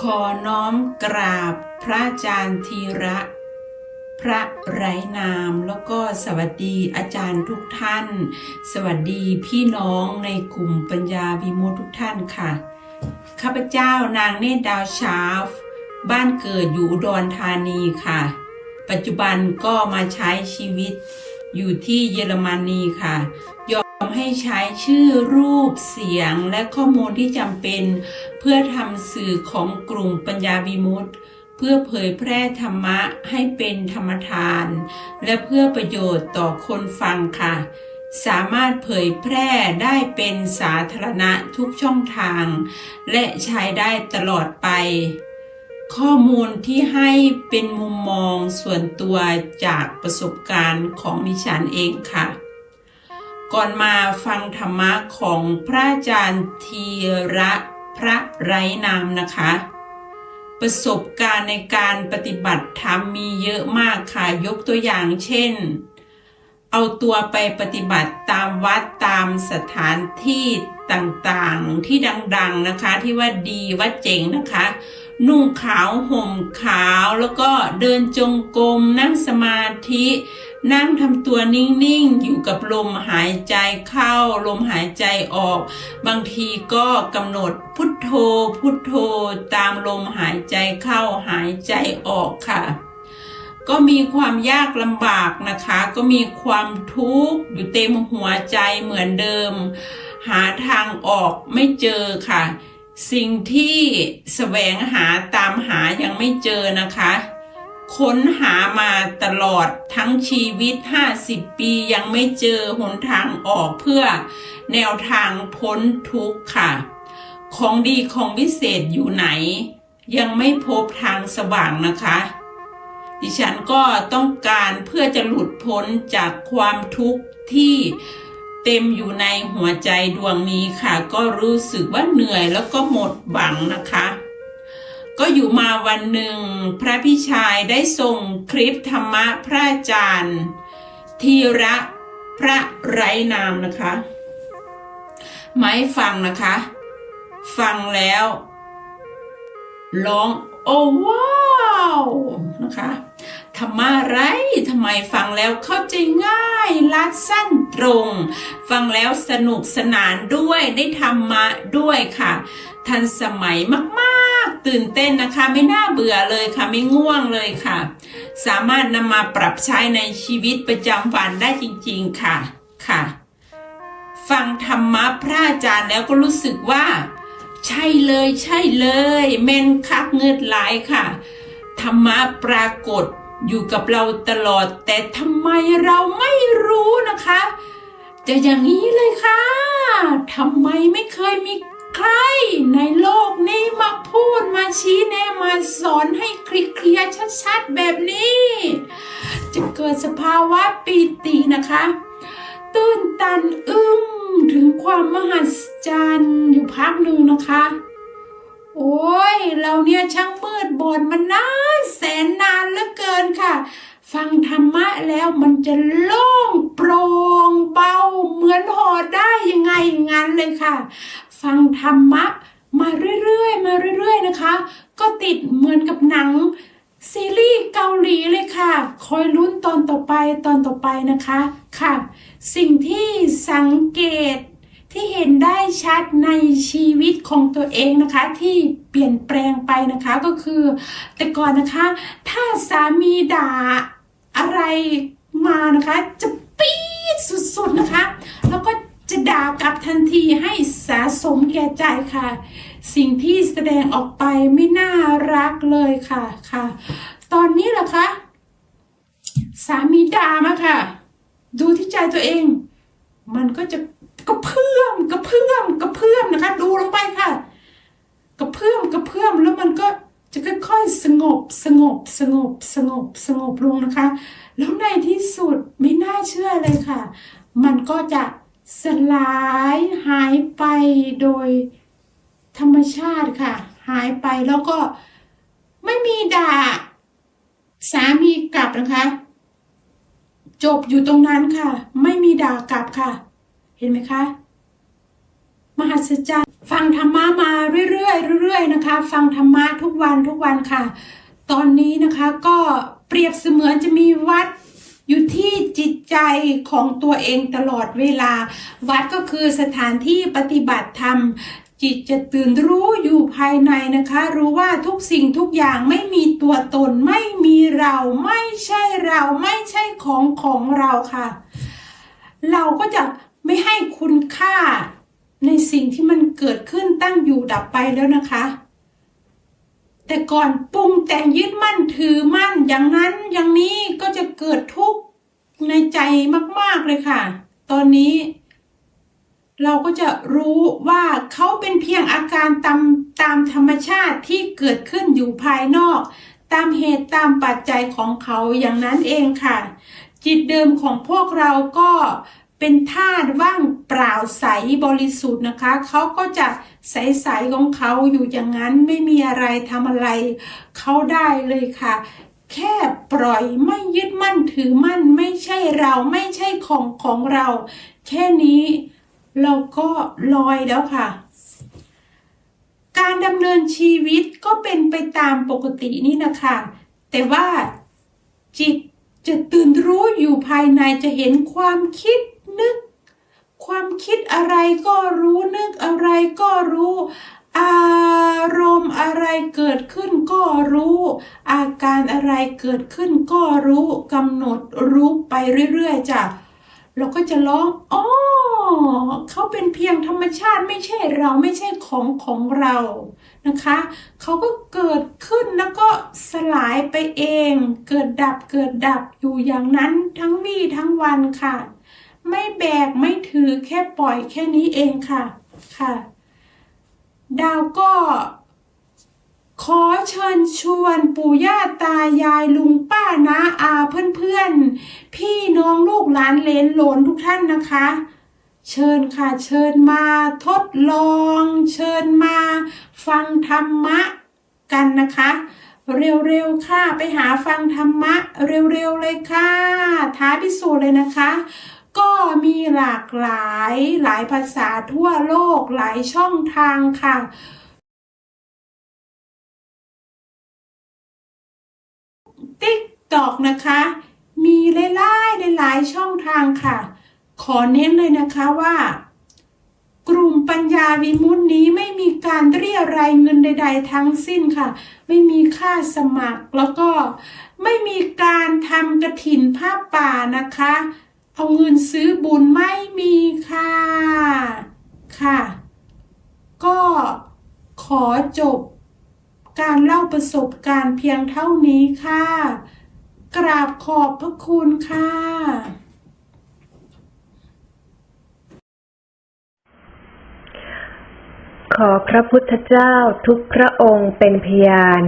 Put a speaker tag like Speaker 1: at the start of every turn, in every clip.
Speaker 1: ขอน้อมกราบพระอาจารย์ธีระ พระไร้นามแล้วก็สวัสดีอาจารย์ทุกท่าน สวัสดีพี่น้องในกลุ่มปัญญาวิมุตทุกท่านค่ะ ข้าพเจ้านางเนตรดาวชาฟ บ้านเกิดอยู่อุดรธานีค่ะ ปัจจุบันก็มาใช้ชีวิตอยู่ที่เยอรมนีค่ะ ให้ใช้ชื่อรูปเสียงและข้อมูลที่จำเป็น เพื่อทำสื่อของกลุ่มปัญญาวิมุตติเพื่อเผยแพร่ธรรมะให้เป็นธรรมทาน และเพื่อประโยชน์ต่อคนฟังค่ะ สามารถเผยแพร่ได้เป็นสาธารณะทุกช่องทาง และใช้ได้ตลอดไป ข้อมูลที่ให้เป็นมุมมองส่วนตัวจากประสบการณ์ของดิฉันเองค่ะ ก่อนมาฟังธรรมะของพระอาจารย์ธีระพระไร้นามนะคะ ประสบการณ์ในการปฏิบัติธรรมมีเยอะมากค่ะ ยกตัวอย่างเช่น เอาตัวไปปฏิบัติตามวัดตามสถานที่ต่างๆที่ดัง ๆนะคะที่ว่าดีว่าเจ๋งนะคะ นุ่งขาวห่มขาวแล้วก็เดินจงกรมนั่งสมาธิ นั่งทำตัวนิ่งๆ อยู่กับลมหายใจเข้า ลมหายใจออก บางทีก็กำหนดพุทโธพุทโธตามลมหายใจเข้าหายใจออกค่ะ ก็มีความยากลำบากนะคะ ก็มีความทุกข์อยู่เต็มหัวใจเหมือนเดิม หาทางออกไม่เจอค่ะ สิ่งที่แสวงหาตามหายังไม่เจอนะคะ ค้นหามาตลอดทั้งชีวิต 50 ปียังไม่เจอหนทางออกเพื่อแนวทางพ้นทุกข์ค่ะ ของดีของวิเศษอยู่ไหน ยังไม่พบทางสว่างนะคะ ดิฉันก็ต้องการเพื่อจะหลุดพ้นจากความทุกข์ที่ เต็มอยู่ในหัวใจดวงนี้ค่ะ ก็รู้สึกว่าเหนื่อยแล้วก็หมดหวังนะคะ ก็อยู่มาวันหนึ่ง พระพิชัยได้ส่งคลิปธรรมะพระอาจารย์ธีระพระไร้นามนะคะมาให้ฟังนะคะ ฟังแล้วร้องโอ้ว้าวนะคะ ธรรมะไรทำไมฟังแล้วเข้าใจง่ายลัดสั้นตรง ฟังแล้วสนุกสนานด้วยได้ธรรมะด้วยค่ะ ทันสมัยมากๆ ตื่นเต้นนะคะ ไม่น่าเบื่อเลยค่ะ ไม่ง่วงเลยค่ะ สามารถนำมาปรับใช้ในชีวิตประจำวันได้จริงๆค่ะค่ะ ฟังธรรมะพระอาจารย์แล้วก็รู้สึกว่า ใช่เลยใช่เลยเมนคักเงือดหลายค่ะ ธรรมะปรากฏ อยู่กับเราตลอด แต่ทำไมเราไม่รู้นะคะ จะอย่างนี้เลยค่ะทำไมไม่เคยมีใครในโลกนี้มาพูดมาชี้แนะมาสอนให้เคลียร์ชัดๆแบบนี้ จะเกิดสภาวะปีตินะคะ ตื้นตันอึ้งถึงความมหัศจรรย์อยู่พักหนึ่งนะคะ โอ้ยเราเนี่ยช่างมืดบอดมานานแสนนานเหลือเกินค่ะ ฟังธรรมะแล้วมันจะโล่งโปร่งเบาเหมือนห่อได้ยังไงงั้นเลยค่ะ ฟังธรรมะมาเรื่อยๆ มาเรื่อยๆนะคะ ก็ติดเหมือนกับหนังซีรีส์เกาหลีเลยค่ะ คอยลุ้นตอนต่อไปตอนต่อไปนะคะ ค่ะ สิ่งที่สังเกต ที่เห็นได้ชัดในชีวิตของตัวเองนะคะ ที่เปลี่ยนแปลงไปนะคะก็คือ แต่ก่อนนะคะ ถ้าสามีด่าอะไรมานะคะ จะปี๊ดสุดๆนะคะ แล้วก็จะด่ากลับทันทีให้สะสมแก่ใจค่ะ สิ่งที่แสดงออกไปไม่น่ารักเลยค่ะค่ะ ตอนนี้ล่ะคะสามีด่ามาค่ะ ดูที่ใจตัวเอง มันก็จะ กระเพื่อมกระเพื่อมกระเพื่อมนะคะ ดูลงไปค่ะ กระเพื่อมกระเพื่อมแล้วมันก็จะค่อยๆสงบสงบสงบสงบสงบลงนะคะ แล้วในที่สุดไม่น่าเชื่อเลยค่ะ มันก็จะสลายหายไปโดยธรรมชาติค่ะ หายไปแล้วก็ไม่มีด่าสามีกลับนะคะ จบอยู่ตรงนั้นค่ะ ไม่มีด่ากลับค่ะ เห็นไหมคะ มหัศจรรย์ฟังธรรมะมาเรื่อยๆเรื่อยๆนะคะ ฟังธรรมะทุกวันทุกวันค่ะ ตอนนี้นะคะก็เปรียบเสมือนจะมีวัดอยู่ที่จิตใจของตัวเองตลอดเวลา วัดก็คือสถานที่ปฏิบัติธรรม จิตจะตื่นรู้อยู่ภายในนะคะ รู้ว่าทุกสิ่งทุกอย่างไม่มีตัวตนไม่มีเราไม่ใช่เราไม่ใช่ของของเราค่ะ เราก็จะ ไม่ให้คุณค่าในสิ่งที่มันเกิดขึ้นตั้งอยู่ดับไปแล้วนะคะ แต่ก่อนปรุงแต่งยึดมั่นถือมั่นอย่างนั้นอย่างนี้ก็จะเกิดทุกข์ในใจมาก ๆเลยค่ะ ตอนนี้ เราก็จะรู้ว่าเขาเป็นเพียงอาการตามตามธรรมชาติที่เกิดขึ้นอยู่ภายนอก ตามเหตุตามปัจจัยของเขาอย่างนั้นเองค่ะ จิตเดิมของพวกเราก็ เป็นธาตุว่างเปล่าใสบริสุทธิ์นะคะ เขาก็จะใสๆของเขาอยู่อย่างนั้นไม่มีอะไรทำอะไรเขาได้เลยค่ะ แค่ปล่อยไม่ยึดมั่นถือมั่นไม่ใช่เราไม่ใช่ของของเรา แค่นี้เราก็ลอยแล้วค่ะ การดำเนินชีวิตก็เป็นไปตามปกตินี่นะคะ แต่ว่าจิตจะตื่นรู้อยู่ภายในจะเห็นความคิด นึก ความคิดอะไรก็รู้นึกอะไรก็รู้ อารมณ์อะไรเกิดขึ้นก็รู้ อาการอะไรเกิดขึ้นก็รู้กำหนดรู้ไปเรื่อยๆจ้ะเราก็จะร้องอ๋อเขาเป็นเพียงธรรมชาติไม่ใช่เราไม่ใช่ของของเรานะคะ เขาก็เกิดขึ้นแล้วก็สลายไปเอง เกิดดับเกิดดับอยู่อย่างนั้นทั้งวี่ทั้งวันค่ะ ไม่แบกไม่ถือแค่ปล่อยแค่นี้เองค่ะค่ะ ดาวก็ ขอเชิญชวนปู่ย่าตายายลุงป้านาอาเพื่อนๆพี่น้องลูกหลานเลนหลนทุกท่านนะคะ เชิญค่ะ เชิญมาทดลอง เชิญมา ฟังธรรมะกันนะคะเร็วๆ ค่ะ ไปหาฟังธรรมะ เร็วๆ เลยค่ะ ท้าพิสูจน์เลยนะคะ ก็มีหลากหลายหลายภาษาทั่วโลกหลายช่องทางค่ะติ๊กตอกนะคะ มีหลายหลายช่องทางค่ะ ขอเน้นเลยนะคะว่า กลุ่มปัญญาวิมุตตินี้ไม่มีการเรียรายเงินใด ๆ ทั้งสิ้นค่ะ ไม่มีค่าสมัครแล้วก็ไม่มีการทำกระถินผ้าป่านะคะ เอาเงินซื้อบุญไม่มีค่ะ ค่ะ ก็ขอจบการเล่าประสบการณ์เพียงเท่านี้ค่ะ กราบขอบพระคุณค่ะ
Speaker 2: ขอพระพุทธเจ้าทุกพระองค์เป็นพยาน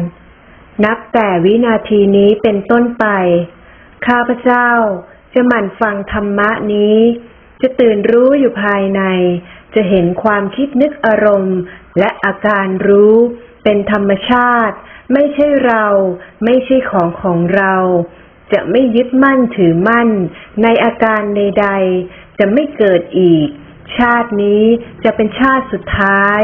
Speaker 2: นับแต่วินาทีนี้เป็นต้นไป ข้าพเจ้า จะหมั่นฟังธรรมะนี้ จะตื่นรู้อยู่ภายใน จะเห็นความคิดนึกอารมณ์ และอาการรู้ เป็นธรรมชาติ ไม่ใช่เรา ไม่ใช่ของของเรา จะไม่ยึดมั่นถือมั่น ในอาการใดๆจะไม่เกิดอีก ชาตินี้จะเป็นชาติสุดท้าย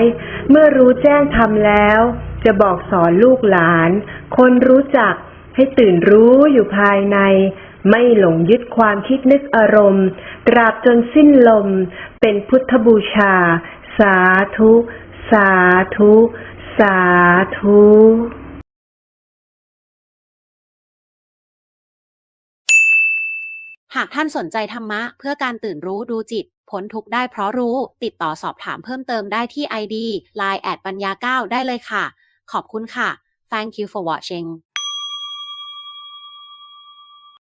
Speaker 2: เมื่อรู้แจ้งทำแล้ว จะบอกสอนลูกหลาน คนรู้จักให้ตื่นรู้อยู่ภายใน ไม่หลงยึดความคิดนึกอารมณ์ ตราบจนสิ้นลม เป็นพุทธบูชา สาธุ สาธุ สาธุ
Speaker 3: หากท่านสนใจธรรมะเพื่อการตื่นรู้ดูจิตพ้นทุกได้เพราะรู้ ติดต่อสอบถามเพิ่มเติมได้ที่ ID Line แอดปัญญา 9 ได้เลยค่ะ ขอบคุณค่ะ Thank you for watching